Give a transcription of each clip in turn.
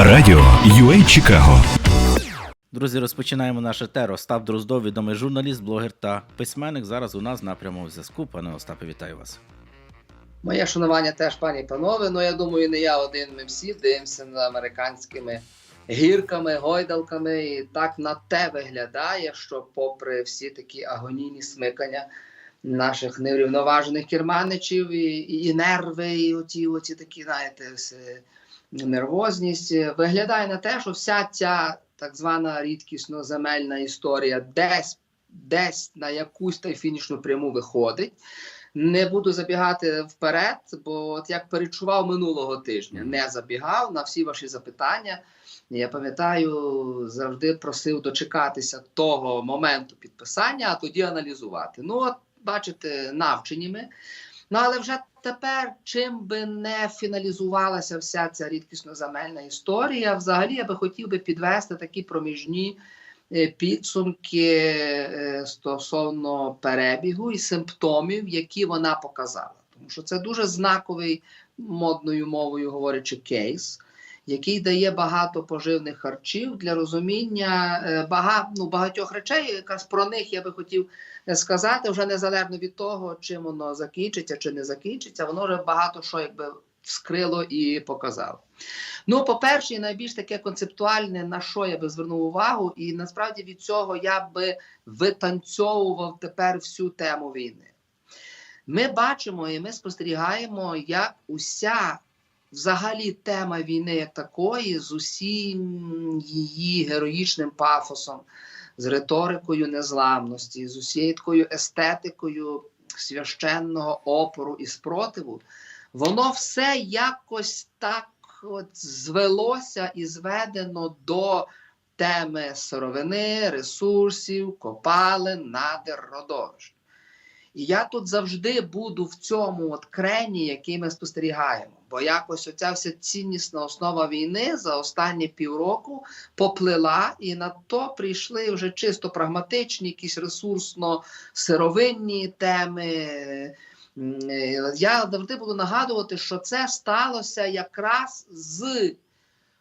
Радіо UA Чикаго. Друзі, розпочинаємо наше теро. Остап Дроздов, відомий журналіст, блогер та письменник. Зараз у нас на прямому зв'язку. Пане Остапе, вітаю вас. Моє шанування теж, пані і панове. Ну я думаю, не я один. Ми всі дивимося на американськими гірками, гойдалками. І так на те виглядає, що, попри всі такі агонійні смикання наших неврівноважених керманичів, і, і, і нерви, і оті, оті такі, знаєте, все, нервозність, виглядає на те, що вся ця так звана рідкісно земельна історія десь, десь на якусь та фінішну пряму виходить. Не буду забігати вперед, бо от як перечував минулого тижня, не забігав на всі ваші запитання. Я пам'ятаю, завжди просив дочекатися того моменту підписання, а тоді аналізувати. Ну, от, бачите, навчені ми. Ну, але вже тепер, чим би не фіналізувалася вся ця рідкісно земельна історія, взагалі я би хотів би підвести такі проміжні е, підсумки е, стосовно перебігу і симптомів, які вона показала. Тому що це дуже знаковий модною мовою говорячи кейс, який дає багато поживних харчів для розуміння е, бага, ну, багатьох речей. Якраз про них я би хотів сказати, вже незалежно від того, чим воно закінчиться чи не закінчиться, воно вже багато що якби вскрило і показало. Ну, по-перше, найбільш таке концептуальне, на що я би звернув увагу, і насправді від цього я би витанцьовував тепер всю тему війни. Ми бачимо і ми спостерігаємо, як уся взагалі тема війни як такої, з усім її героїчним пафосом, з риторикою незламності, з усією такою естетикою священного опору і спротиву, воно все якось так от звелося і зведено до теми сировини, ресурсів, копалин, надр, родовищ. І я тут завжди буду в цьому от крені, який ми спостерігаємо. Бо якось оця вся ціннісна основа війни за останні півроку поплила, і на то прийшли вже чисто прагматичні, якісь ресурсно-сировинні теми. Е, Я завжди буду нагадувати, що це сталося якраз з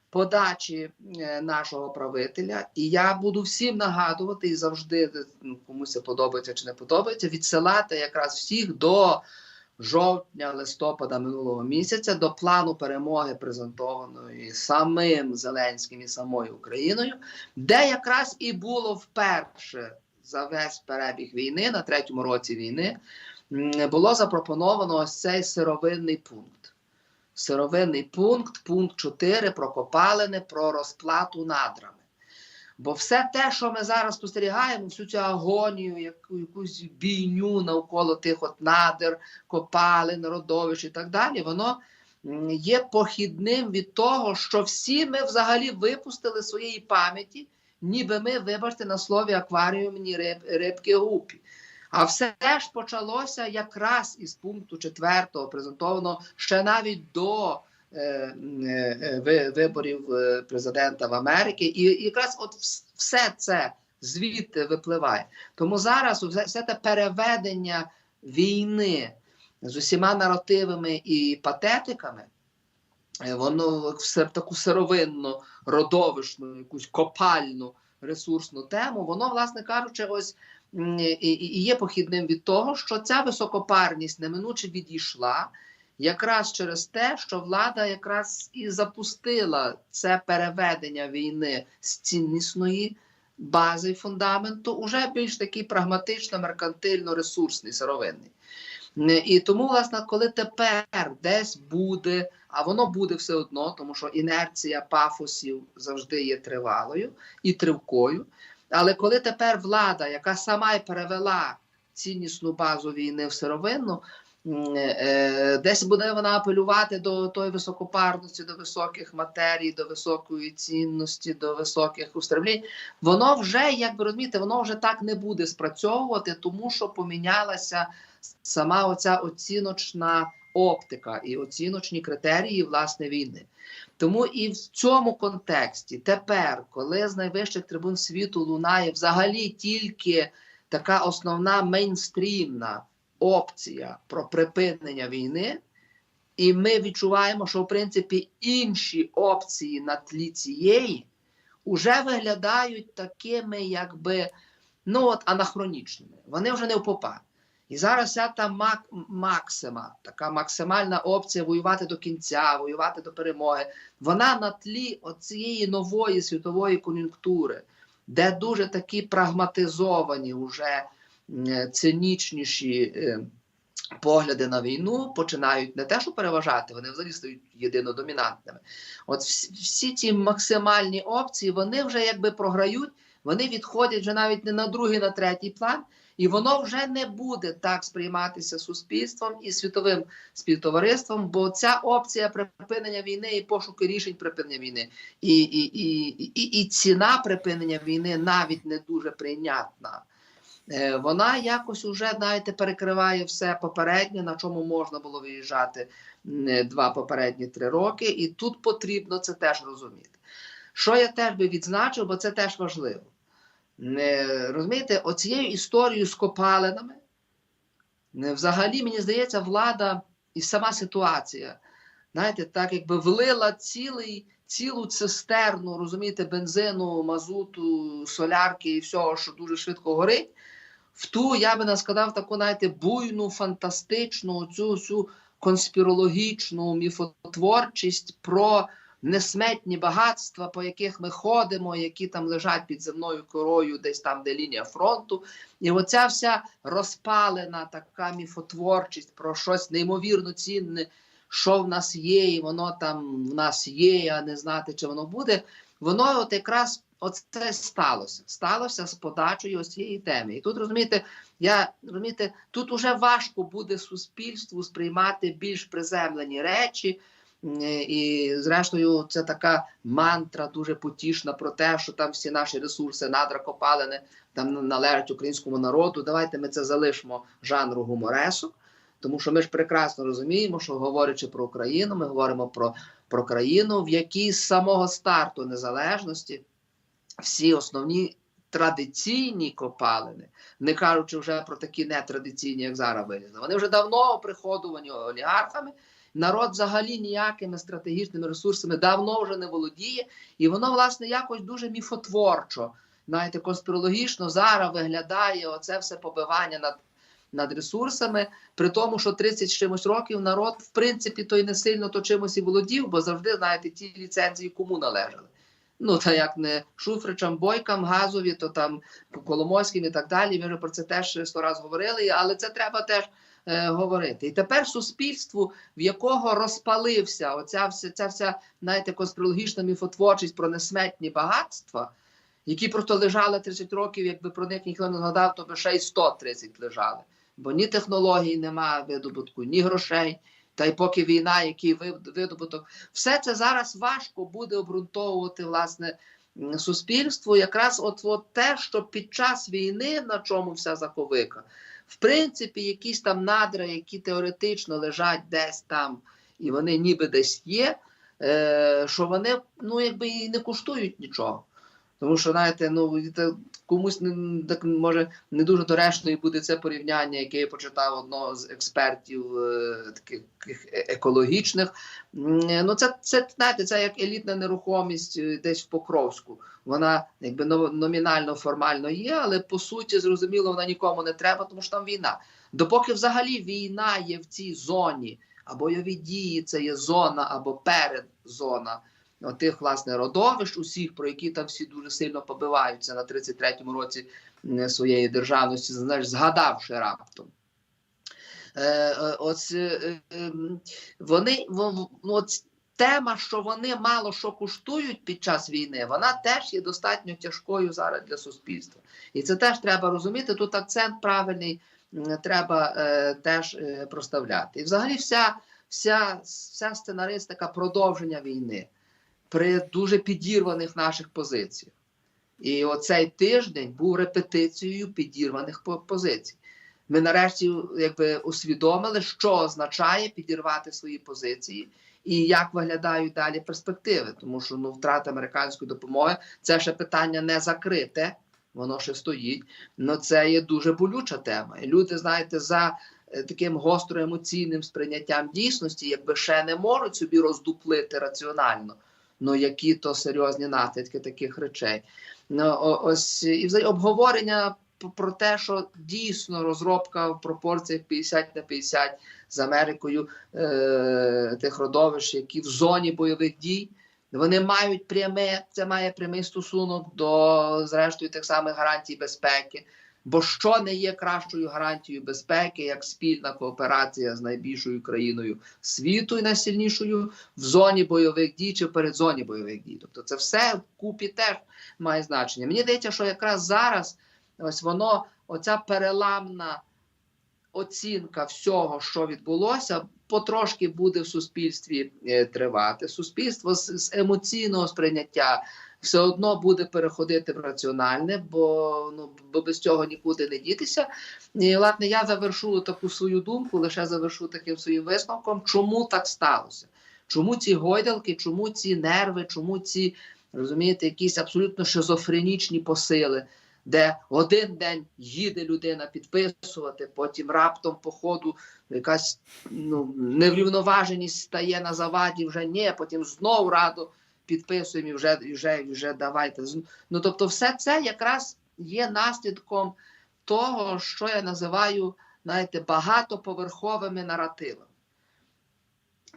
подачі е, нашого правителя, і я буду всім нагадувати і завжди ну, комусь це подобається чи не подобається, відсилати якраз всіх до жовтня, листопада минулого місяця до плану перемоги, презентованої самим Зеленським і самою Україною, де якраз і було вперше за весь перебіг війни на третьому році війни. Було запропоновано ось цей сировинний пункт сировинний пункт, пункт 4 про копалини, про розплату надрами. Бо все те, що ми зараз спостерігаємо, всю цю агонію, яку, якусь бійню навколо тих от надр, копалин, родовищ і так далі, воно є похідним від того, що всі ми взагалі випустили своєї пам'яті, ніби ми, вибачте, на слові акваріумні риб, рибки гупі. А все ж почалося якраз із пункту четвертого, презентовано ще навіть до е, е, виборів е, президента в Америці. І якраз от все це звідти випливає. Тому зараз все, те переведення війни з усіма наративами і патетиками, е, воно в таку сировинну, родовищну, якусь копальну ресурсну тему, воно, власне кажучи, ось і, є похідним від того, що ця високопарність неминуче відійшла якраз через те, що влада якраз і запустила це переведення війни з ціннісної бази і фундаменту, уже більш такий прагматично, меркантильно ресурсний, сировинний. І тому, власне, коли тепер десь буде, а воно буде все одно, тому що інерція пафосів завжди є тривалою і тривкою. Але коли тепер влада, яка сама й перевела ціннісну базу війни в сировинну, е, десь буде вона апелювати до тої високопарності, до високих матерій, до високої цінності, до високих устремлінь, воно вже, як ви розумієте, воно вже так не буде спрацьовувати, тому що помінялася сама оця оціночна оптика і оціночні критерії власне війни. Тому і в цьому контексті тепер, коли з найвищих трибун світу лунає взагалі тільки така основна мейнстрімна опція про припинення війни, І ми відчуваємо, що в принципі інші опції на тлі цієї вже виглядають такими, якби ну от анахронічними. Вони вже не в попа. І зараз ця та мак, максима, така максимальна опція воювати до кінця, воювати до перемоги. Вона на тлі цієї нової світової кон'юнктури, де дуже такі прагматизовані, вже цинічніші е, погляди на війну починають не те, що переважати, вони взагалі стають єдинодомінантними. От всі ці максимальні опції, вони вже якби програють, вони відходять вже навіть не на другий, на третій план. І воно вже не буде так сприйматися суспільством і світовим співтовариством, бо ця опція припинення війни і пошуки рішень припинення війни, і, і, і, і, і ціна припинення війни навіть не дуже прийнятна. Е, Вона якось уже, знаєте, перекриває все попереднє, на чому можна було виїжджати е, два попередні три роки, і тут потрібно це теж розуміти. Що я теж би відзначив, бо це теж важливо. Розумієте, оцією історією з копалинами, взагалі, мені здається, влада і сама ситуація, знаєте, так якби влила цілий, цілу цистерну, розумієте, бензину, мазуту, солярки і всього, що дуже швидко горить, в ту, я би не сказав, таку, знаєте, буйну, фантастичну, цю, цю конспірологічну міфотворчість про несметні багатства, по яких ми ходимо, які там лежать під земною корою, десь там, де лінія фронту. І оця вся розпалена така міфотворчість про щось неймовірно цінне, що в нас є, і воно там в нас є, а не знати, чи воно буде. Воно от якраз оце сталося. Сталося з подачею ось цієї теми. І тут розумієте, я розумієте, тут уже важко буде суспільству сприймати більш приземлені речі. Е, І, зрештою, це така мантра дуже потішна про те, що там всі наші ресурси, надра копалини, там належать українському народу. Давайте ми це залишимо жанру гуморесу, тому що ми ж прекрасно розуміємо, що говорячи про Україну, ми говоримо про, про країну, в якій з самого старту незалежності всі основні традиційні копалини, не кажучи вже про такі нетрадиційні, як зараз вилізли, вони вже давно оприходовані олігархами. Народ взагалі ніякими стратегічними ресурсами давно вже не володіє, і воно, власне, якось дуже міфотворчо, знаєте, конспірологічно зараз виглядає оце все побивання над, над ресурсами, при тому, що 30 з чимось років народ, в принципі, то й не сильно то чимось і володів, бо завжди, знаєте, ті ліцензії кому належали. Ну, та як не Шуфричам, Бойкам, Газові, то там Коломойським і так далі. Ми вже про це теж сто раз говорили, але це треба теж е, говорити. І тепер суспільству, в якого розпалився оця вся, ця вся, знаєте, конспірологічна міфотворчість про несметні багатства, які просто лежали 30 років, якби про них ніхто не згадав, то би ще й 130 лежали. Бо ні технологій немає видобутку, ні грошей. Та й поки війна, який видобуток, все це зараз важко буде обґрунтовувати власне суспільству. Якраз от, от те, що під час війни, на чому вся заковика, в принципі, якісь там надра, які теоретично лежать десь там, і вони ніби десь є, е, що вони ну, якби і не коштують нічого. Тому що, знаєте, ну комусь не так може не дуже доречною буде це порівняння, яке я почитав одного з експертів е, таких е- екологічних. Ну, це, це знаєте, це як елітна нерухомість е, десь в Покровську. Вона якби но- номінально формально є, але по суті, зрозуміло, вона нікому не треба, тому що там війна. Допоки взагалі війна є в цій зоні, а бойові дії це є зона або передзона тих власне родовищ, усіх, про які там всі дуже сильно побиваються на 33-му році своєї державності, знаєш, згадавши раптом. Е, е, ось, е, вони, от тема, що вони мало що коштують під час війни, вона теж є достатньо тяжкою зараз для суспільства. І це теж треба розуміти. Тут акцент правильний треба теж проставляти. І взагалі вся, вся, вся сценаристика продовження війни при дуже підірваних наших позиціях. І оцей тиждень був репетицією підірваних позицій. Ми нарешті якби усвідомили, що означає підірвати свої позиції і як виглядають далі перспективи. Тому що ну, втрата американської допомоги це ще питання не закрите, воно ще стоїть. але це є дуже болюча тема. І люди, знаєте, за е, таким гостро емоційним сприйняттям дійсності, якби ще не можуть собі роздуплити раціонально. Ну, які то серйозні наслідки таких речей. Ну, ось і взагалі обговорення про те, що дійсно розробка в пропорціях 50 на 50 з Америкою е, тих родовищ, які в зоні бойових дій, вони мають пряме, це має прямий стосунок до зрештою тих самих гарантій безпеки. Бо що не є кращою гарантією безпеки, як спільна кооперація з найбільшою країною світу і найсильнішою в зоні бойових дій чи в передзоні бойових дій? Тобто це все вкупі теж має значення. Мені здається, що якраз зараз ось воно, оця переламна оцінка всього, що відбулося, потрошки буде в суспільстві е, тривати. Суспільство з, з емоційного сприйняття все одно буде переходити в раціональне, бо ну бо без цього нікуди не дітися. І, власне, я завершу таку свою думку, лише завершу таким своїм висновком, чому так сталося. Чому ці гойдалки, чому ці нерви, чому ці розумієте, якісь абсолютно шизофренічні посили, де один день їде людина підписувати, потім раптом по ходу якась ну, неврівноваженість стає на заваді, вже ні, потім знову радо підписуємо і вже, і вже, і вже давайте. Ну тобто, все це якраз є наслідком того, що я називаю, знаєте, багатоповерховими наративами.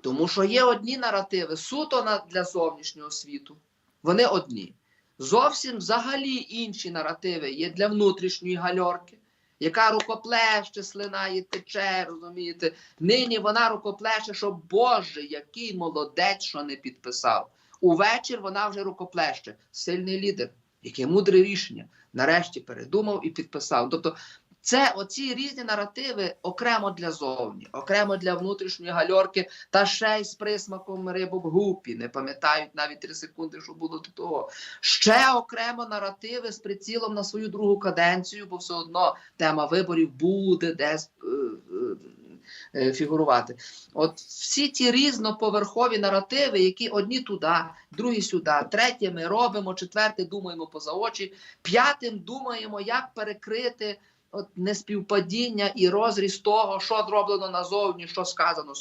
Тому що є одні наративи суто для зовнішнього світу. Вони одні. Зовсім взагалі інші наративи є для внутрішньої гальорки, яка рукоплеще, слинає, тече, розумієте. Нині вона рукоплеще, що Боже, який молодець, що не підписав. Увечір вона вже рукоплеще, сильний лідер, яке мудре рішення. Нарешті передумав і підписав. Тобто, це оці різні наративи окремо для зовні, окремо для внутрішньої гальорки, та ще й з присмаком рибок гупі. Не пам'ятають навіть три секунди, що було до того. Ще окремо наративи з прицілом на свою другу каденцію, бо все одно тема виборів буде десь е, е, фігурувати. От всі ті різноповерхові наративи, які одні туди, другі сюди, третє ми робимо, четверте думаємо поза очі, п'ятим думаємо, як перекрити. От неспівпадіння і розріз того, що зроблено назовні, що сказано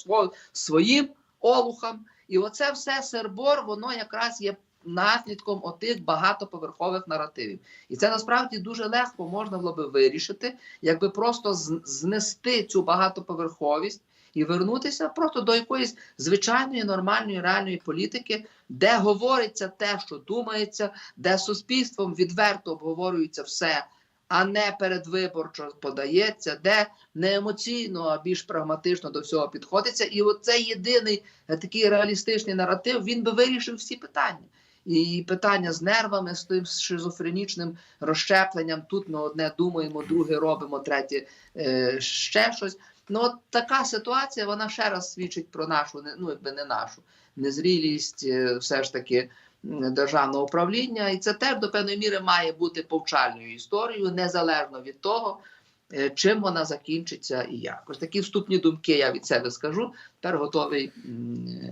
своїм олухам. І оце все сербор, воно якраз є наслідком отих багатоповерхових наративів. І це насправді дуже легко можна було би вирішити, якби просто знести цю багатоповерховість і вернутися просто до якоїсь звичайної нормальної реальної політики, де говориться те, що думається, де суспільством відверто обговорюється все. А не передвиборчо подається, де не емоційно, а більш прагматично до всього підходиться. І оцей єдиний е, такий реалістичний наратив він би вирішив всі питання. І питання з нервами, з тим шизофренічним розщепленням. Тут ми одне думаємо, друге робимо, третє е, ще щось. Ну, от така ситуація, вона ще раз свідчить про нашу, ну якби не нашу незрілість, е, все ж таки державного управління. І це теж до певної міри має бути повчальною історією, незалежно від того, чим вона закінчиться і як. Ось такі вступні думки я від себе скажу. Тепер готовий е,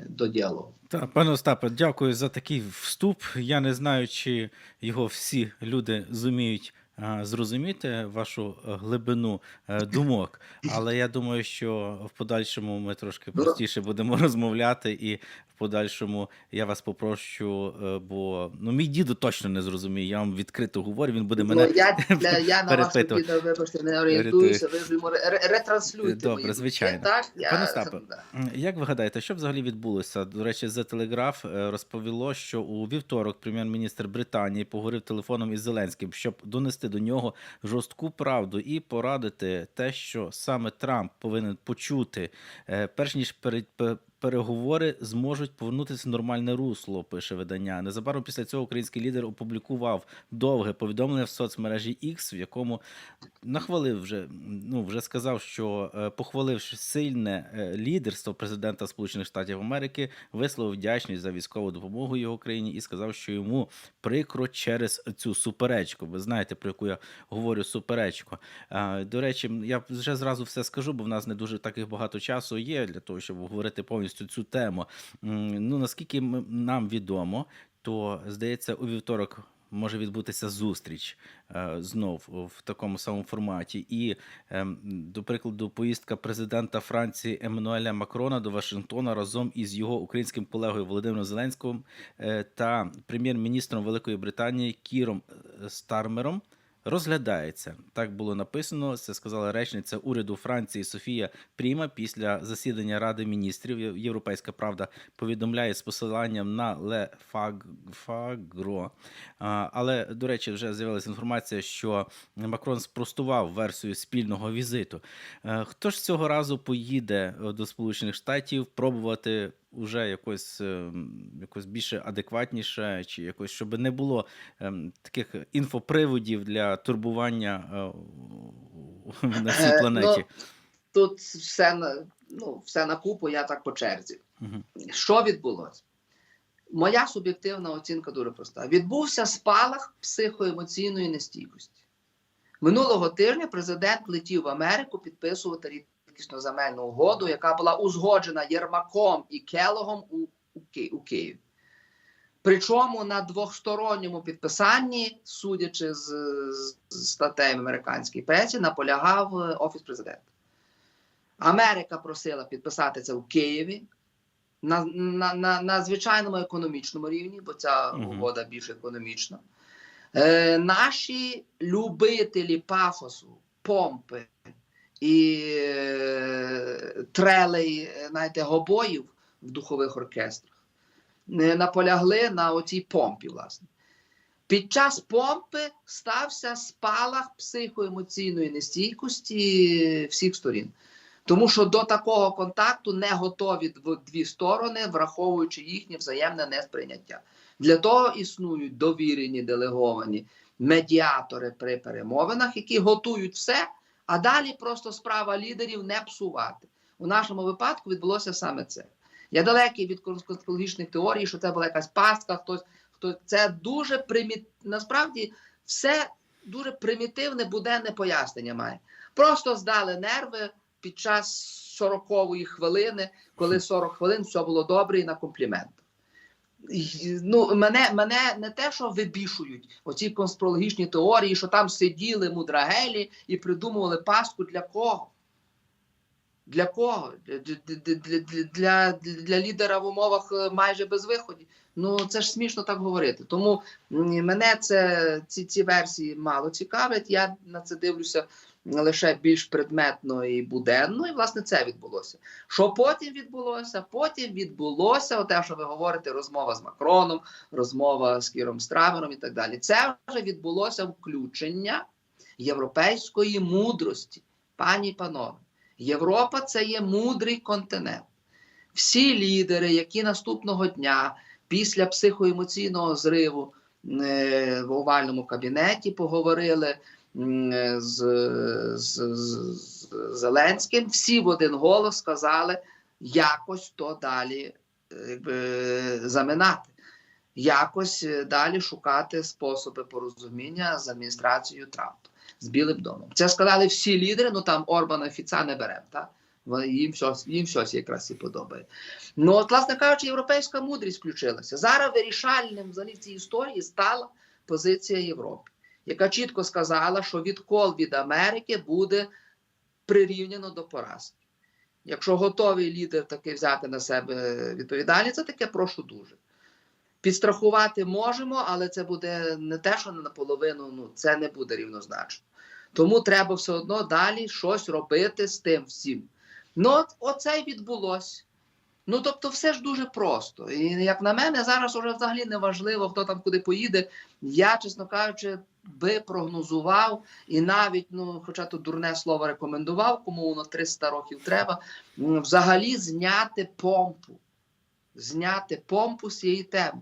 до діалогу. Та пане Остапе, дякую за такий вступ. Я не знаю, чи його всі люди зуміють зрозуміти вашу е, глибину е, думок, але я думаю, що в подальшому ми трошки простіше будемо розмовляти, і в подальшому я вас попрошу, е, бо ну мій діду точно не зрозуміє. Я вам відкрито говорю. Він буде мене Ну, я, для, я на вас вибачте, не орієнтуюся, ви ж йому ре- ретранслюйте. Добре, звичайно. Так, Пане Остапе. Як ви гадаєте, що взагалі відбулося? До речі, Telegraph е, розповіло, що у вівторок прем'єр-міністр Британії поговорив телефоном із Зеленським, щоб донести до нього жорстку правду і порадити те, що саме Трамп повинен почути, е, перш ніж пере- пе- Переговори зможуть повернутися в нормальне русло, пише видання. Незабаром після цього український лідер опублікував довге повідомлення в соцмережі X, в якому нахвалив вже ну вже сказав, що е, похвалив сильне е, лідерство президента Сполучених Штатів Америки, висловив вдячність за військову допомогу його країні і сказав, що йому прикро через цю суперечку. Ви знаєте, про яку я говорю суперечку. До речі, я вже зразу все скажу, бо в нас не дуже таких багато часу є для того, щоб говорити повністю цю тему. Ну наскільки нам відомо, то здається, у вівторок може відбутися зустріч е, знов в такому самому форматі. І, ем, до прикладу, поїздка президента Франції Еммануеля Макрона до Вашингтона разом із його українським колегою Володимиром Зеленським е, та прем'єр-міністром Великої Британії Кіром е, Стармером. Розглядається так було написано. Це сказала речниця уряду Франції Софія Пріма після засідання Ради міністрів. Європейська правда повідомляє з посиланням на Ле Фагро. Але до речі, вже з'явилася інформація, що Макрон спростував версію спільного візиту. Е, Хто ж цього разу поїде е, до Сполучених Штатів пробувати уже якось, е, якось більше адекватніше, чи якось, щоб не було ем, таких інфоприводів для турбування е, на цій Е, планеті. Тут все на ну, все на купу, я так по черзі. Мгм. Що відбулося? Моя суб'єктивна оцінка дуже проста. Відбувся спалах психоемоційної нестійкості. Минулого тижня президент летів в Америку підписувати рідкісно земельну угоду, яка була узгоджена Єрмаком і Келогом у, у, Ки- у Києві. Причому на двохсторонньому підписанні, судячи з, з, з статей американській пресі, наполягав е, офіс президента. Америка просила підписати це у Києві на, на, на, на звичайному економічному рівні, бо ця угода більш економічна. Е, наші любителі пафосу, помпи і е, трелей, е, знаєте, гобоїв в духових оркестрах не наполягли на оцій помпі, власне. Під час помпи стався спалах психоемоційної нестійкості всіх сторін. Тому що до такого контакту не готові дв- дві сторони, враховуючи їхнє взаємне несприйняття. Для того існують довірені делеговані медіатори при перемовинах, які готують все, а далі просто справа лідерів не псувати. У нашому випадку відбулося саме це. Я далекий від конспірологічних теорій, що це була якась пастка, хтось хто це дуже приміт... насправді все дуже примітивне буденне пояснення має. Просто здали нерви під час 40-ї хвилини, коли 40 хвилин все було добре і на комплімент. Ну, мене, мене не те, що вибішують оці конспірологічні теорії, що там сиділи мудрагелі і придумували пастку для кого? Для кого? Для, для, для лідера в умовах е, майже без виходів. Ну це ж смішно так говорити. Тому мене це ці, ці версії мало цікавлять. Я на це дивлюся лише більш предметно і буденно, і власне це відбулося. Що потім відбулося? Потім відбулося те, що ви говорите, розмова з Макроном, розмова з Кіром Страмером і так далі. Це вже відбулося включення європейської мудрості, пані і панове. Європа це є мудрий континент. Всі лідери, які наступного дня після психоемоційного зриву е, в овальному кабінеті поговорили з, з, з, з Зеленським, всі в один голос сказали якось то далі е, якби, заминати, якось е, далі шукати способи порозуміння з адміністрацією Трампа з Білим домом. Це сказали всі лідери, ну там Орбана Фіца не беремо, так? Їм щось, їм щось якраз і подобає. Ну, от, власне кажучи, європейська мудрість включилася. Зараз вирішальним взагалі в цій історії стала позиція Європи, яка чітко сказала, що відкол від Америки буде прирівняно до поразки. Якщо готовий лідер таки взяти на себе відповідальність, це таке прошу дуже. Підстрахувати можемо, але це буде не те, що не наполовину, ну це не буде рівнозначно. Тому треба все одно далі щось робити з тим всім. Ну, оце й відбулося. Ну, тобто, все ж дуже просто. І як на мене, зараз уже взагалі не важливо, хто там куди поїде. Я, чесно кажучи, би прогнозував і навіть, ну, хоча тут дурне слово рекомендував, кому воно 300 років треба, взагалі зняти помпу. Зняти помпу з цієї теми.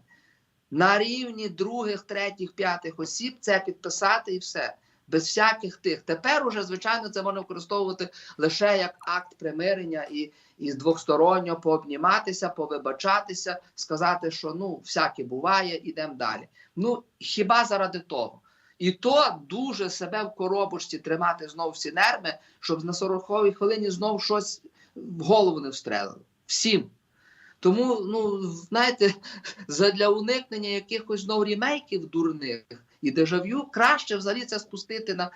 На рівні других, третіх, п'ятих осіб це підписати і все. Без всяких тих. Тепер уже, звичайно, це можна використовувати лише як акт примирення і, і двосторонньо пообніматися, повибачатися, сказати, що ну, всяке буває, ідемо далі. Ну, хіба заради того? І то дуже себе в коробочці тримати знов всі нерви, щоб на 40-й хвилині знов щось в голову не встрелило. Всім. Тому, ну знаєте, задля уникнення якихось знов рімейків дурних і дежав'ю, краще взагалі це спустити на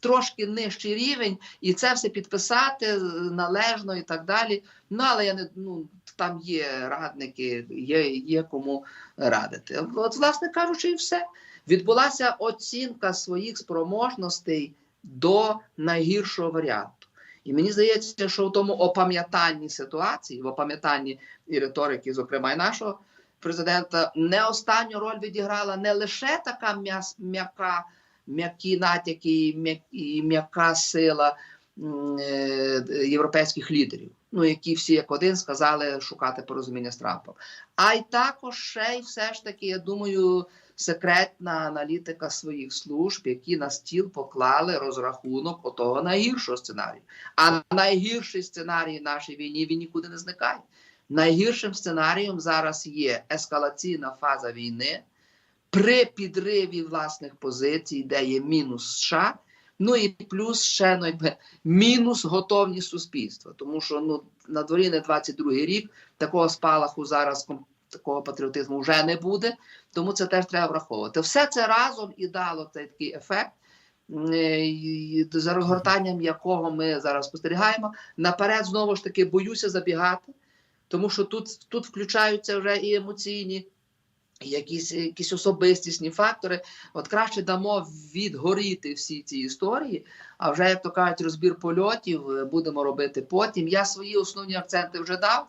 трошки нижчий рівень і це все підписати е, належно і так далі. Ну але я не ну там є радники, є, є кому радити. От, власне кажучи, і все. Відбулася оцінка своїх спроможностей до найгіршого варіанту. І мені здається, що в тому опам'ятанні ситуації, в опам'ятанні і риторики, зокрема, і нашого президента, не останню роль відіграла не лише така м'яка, м'які натяки і м'яка сила е, європейських лідерів, ну які всі як один сказали шукати порозуміння з Трампом. А й також ще й все ж таки, я думаю, секретна аналітика своїх служб, які на стіл поклали розрахунок отого найгіршого сценарію. А найгірший сценарій нашій війні він нікуди не зникає. Найгіршим сценарієм зараз є ескалаційна фаза війни при підриві власних позицій, де є мінус США. Ну і плюс ще ну, якби, мінус готовність суспільства, тому що ну на дворі не 22-й рік такого спалаху зараз такого патріотизму вже не буде. Тому це теж треба враховувати. Все це разом і дало цей такий ефект, е, за розгортанням якого ми зараз спостерігаємо. Наперед знову ж таки боюся забігати, тому що тут, тут включаються вже і емоційні. і Якісь, якісь особистісні фактори, от краще дамо відгоріти всі ці історії. А вже як то кажуть, розбір польотів е, будемо робити потім. Я свої основні акценти вже дав.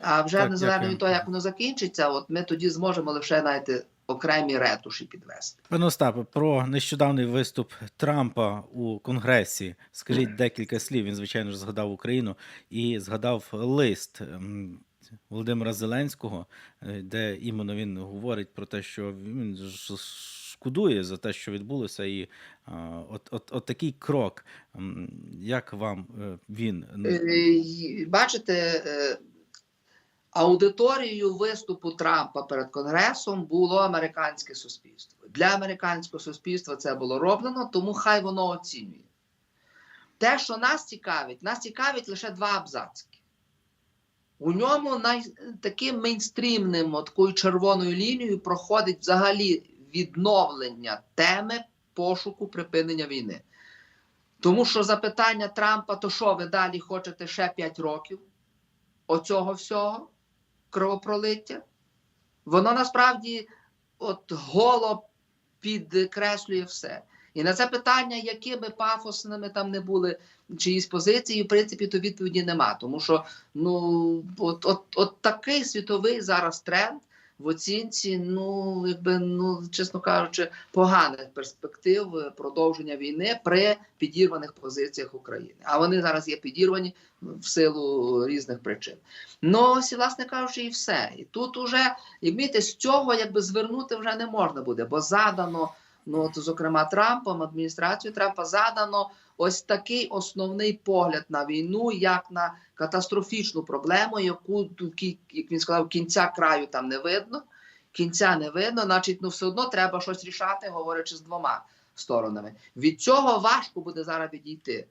А вже незалежно від того, як воно закінчиться, от ми тоді зможемо лише знаєте, окремі ретуші підвести. Пане Остапе, про нещодавний виступ Трампа у Конгресі. Скажіть декілька слів. Він, звичайно ж, згадав Україну і згадав лист Володимира Зеленського, е, де іменно він говорить про те, що він шкодує за те, що відбулося, і от, от, от такий крок. Як вам е, він Е, Бачите, аудиторією виступу Трампа перед Конгресом було американське суспільство. Для американського суспільства це було роблено, тому хай воно оцінює. Те, що нас цікавить, нас цікавить лише два абзацки. У ньому най... таким мейнстрімним, такою червоною лінією проходить взагалі відновлення теми пошуку припинення війни. Тому що запитання Трампа, то що ви далі хочете ще 5 років оцього всього кровопролиття? Воно насправді от голо підкреслює все. І на це питання, якими пафосними там не були чиїсь позиції, в принципі, то відповіді нема. Тому що ну, от, от, от такий світовий зараз тренд в оцінці, ну, якби, ну, чесно кажучи, поганих перспектив е, продовження війни при підірваних позиціях України. А вони зараз є підірвані в силу різних причин. Ну, ось, власне кажучи, і все. І тут уже, як з цього якби звернути вже не можна буде, бо задано, ну, от, зокрема, Трампом, адміністрацією Трампа задано ось такий основний погляд на війну, як на катастрофічну проблему, яку як він сказав, кінця краю там не видно. Кінця не видно, значить, ну все одно треба щось рішати, говорячи з двома сторонами. Від цього важко буде зараз відійти.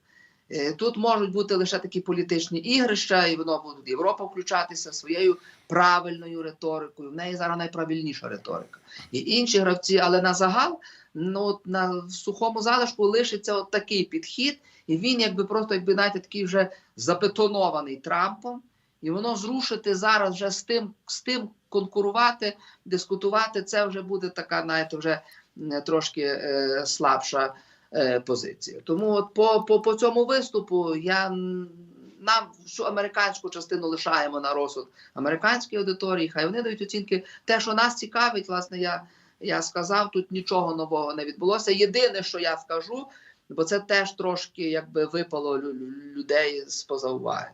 Е, Тут можуть бути лише такі політичні ігрища, і воно буде Європа включатися своєю правильною риторикою. В неї зараз найправильніша риторика. І інші гравці, але на загал, ну на сухому залишку лишиться от такий підхід, і він, якби просто, якби знаєте, такий вже забетонований Трампом. І воно зрушити зараз вже з тим, з тим конкурувати, дискутувати, це вже буде така, знаєте, вже трошки е, слабша е, позиція. Тому от по, по, по цьому виступу я нам всю американську частину лишаємо на розсуд американської аудиторії. Хай вони дають оцінки. Те, що нас цікавить, власне, я, я сказав, тут нічого нового не відбулося. Єдине, що я скажу, бо це теж трошки якби випало лю- лю- людей з поза уваги.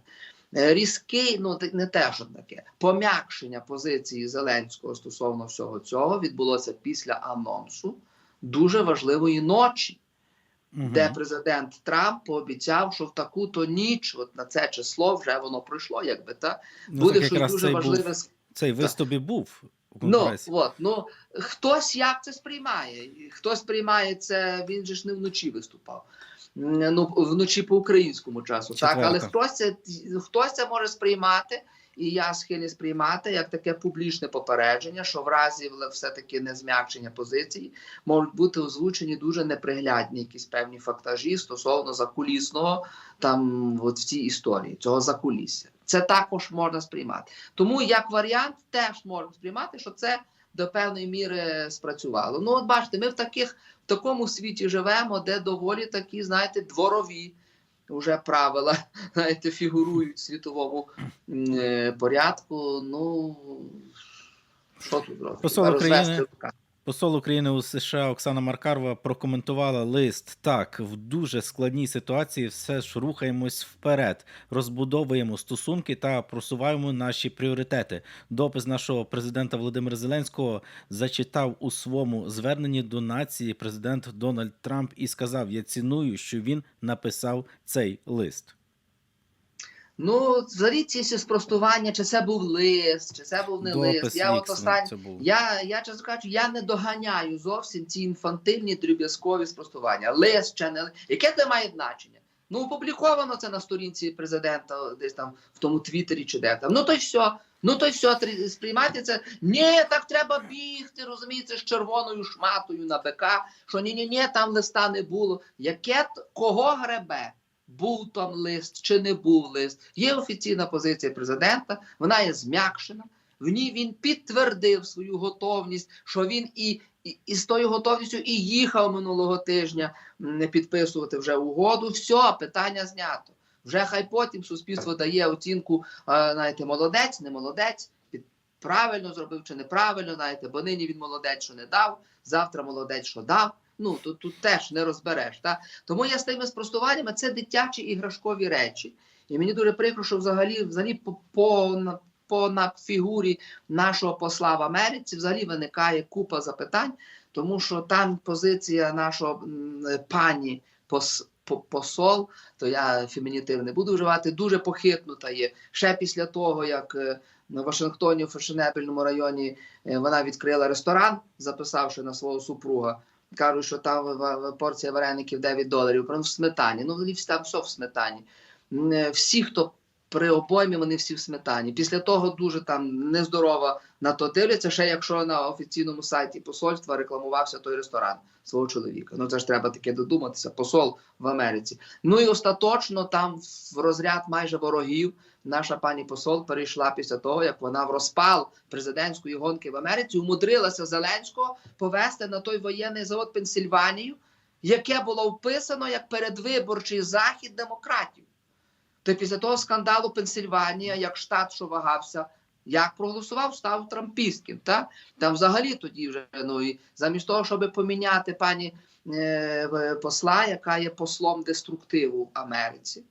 Е, Різкий, ну не те, що таке, пом'якшення позиції Зеленського стосовно всього цього відбулося після анонсу дуже важливої ночі, Мгм. де президент Трамп пообіцяв, що в таку-то ніч, от на це число, вже воно пройшло, якби та Ну, буде так щось дуже цей важливе. Був, цей виступ і був у Ну, от, ну хтось як це сприймає. Хтось сприймає це, він же ж не вночі виступав. Ну, вночі по українському часу, так, але хтось це, хтось це може сприймати і я схильний сприймати як таке публічне попередження, що в разі все-таки незм'якшення позиції можуть бути озвучені дуже неприглядні якісь певні фактажі стосовно закулісного там от в цій історії, цього закулісся. Це також можна сприймати. Тому як варіант теж можна сприймати, що це до певної міри спрацювало. Ну, от бачите, ми в таких в такому світі живемо, де доволі такі, знаєте, дворові вже правила знаєте, фігурують в світовому е, порядку. Ну що тут робити? Посол України у США Оксана Маркарова прокоментувала лист. Так, в дуже складній ситуації все ж рухаємось вперед, розбудовуємо стосунки та просуваємо наші пріоритети. Допис нашого президента Володимира Зеленського зачитав у своєму зверненні до нації президент Дональд Трамп і сказав: Я ціную, що він написав цей лист. Ну, взагалі ці всі спростування, чи це був лист, чи це був не лист. Я от останній це був. Я, я чесно кажучи, я не доганяю зовсім ці інфантильні дріб'язкові спростування. Лист чи не лист. Яке це має значення? Ну, опубліковано це на сторінці президента, десь там в тому Твіттері чи де там. Ну то й все. Ну то й все, сприймати це. Ні, так треба бігти, розумієте, з червоною шматою на БК, що ні, ні, ні, там листа не було. Яке кого гребе? Був там лист чи не був лист. Є офіційна позиція президента, вона є зм'якшена. В ній він підтвердив свою готовність, що він і, і, і з тою готовністю і їхав минулого тижня не підписувати вже угоду. Все, питання знято. Вже хай потім суспільство дає оцінку, е, знаєте, молодець, не молодець, правильно зробив чи неправильно, знаєте, бо нині він молодець, що не дав, завтра молодець, що дав. Ну тут, тут теж не розбереш. Та? Тому я з тими спростуваннями це дитячі іграшкові речі. І мені дуже прикро, що взагалі, взагалі по, по, по на фігурі нашого посла в Америці взагалі виникає купа запитань, тому що там позиція нашого пані пос, по- посол, то я фемінітив не буду вживати, дуже похитнута є. Ще після того, як е, в Вашингтоні, в фешенебельному районі, е, вона відкрила ресторан, записавши на свого супруга. Кажуть, що там порція вареників 9 доларів, в сметані. Ну, все в сметані. Всі, хто при обоймі, вони всі в сметані. Після того дуже там нездорово на то дивляться, ще якщо на офіційному сайті посольства рекламувався той ресторан свого чоловіка. Ну це ж треба таке додуматися. Посол в Америці. Ну і остаточно там в розряд майже ворогів. Наша пані посол перейшла після того, як вона в розпал президентської гонки в Америці умудрилася Зеленського повести на той воєнний завод Пенсільванію, яке було вписано як передвиборчий захід демократів. То після того скандалу Пенсильванія, як штат, що вагався, як проголосував, став трампістським. Та? Там взагалі тоді вже ну і замість того, щоб поміняти пані е, посла, яка є послом деструктиву в Америці.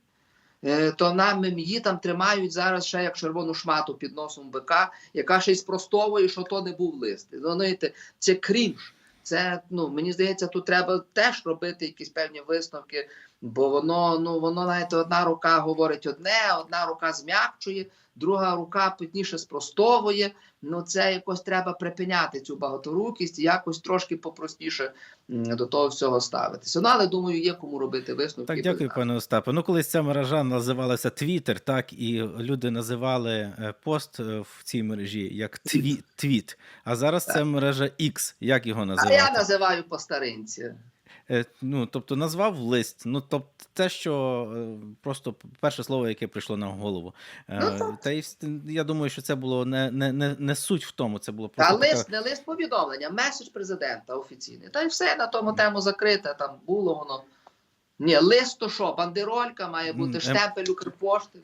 е, То нам її там тримають зараз ще як червону шмату під носом БК, яка ще й спростовує, що то не був лист. Знаєте, це крінж. Це ну мені здається, тут треба теж робити якісь певні висновки, бо воно ну воно знаєте, одна рука говорить одне, одна рука зм'якчує, друга рука пітніше спростовує. Ну це якось треба припиняти цю багаторукість, і якось трошки попростіше до того всього ставитися. Ну але думаю, є кому робити висновки. Так, дякую, пане Остапе. Ну, колись ця мережа називалася Твіттер, так, і люди називали е, пост е, в цій мережі як тві, твіт. А зараз це мережа X. Як його А я називаю по старинці. Е, Ну, тобто назвав лист. Ну, тобто, те, що е, просто перше слово, яке прийшло на голову. Е, Ну, так. Та й я думаю, що це було не, не, не, не суть в тому, це було Та просто така... лист, не лист повідомлення, меседж президента офіційний. Та й все на тому тему закрите, там було воно. Ні, лист то що, бандеролька, має бути ем. штемпель Укрпошти.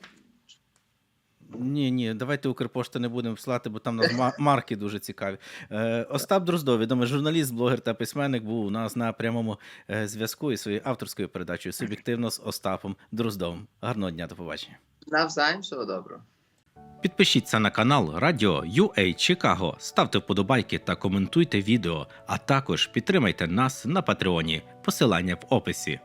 Ні, ні, давайте Укрпошти не будемо слати, бо там нас марки дуже цікаві. Е, Остап Дроздов, відомий журналіст, блогер та письменник, був у нас на прямому е, зв'язку із своєю авторською передачею Суб'єктивно з Остапом Дроздовим. Гарного дня, до побачення. Навзаєм всього доброго. Підпишіться на канал Радіо UA Чикаго, ставте вподобайки та коментуйте відео, а також підтримайте нас на Патреоні. Посилання в описі.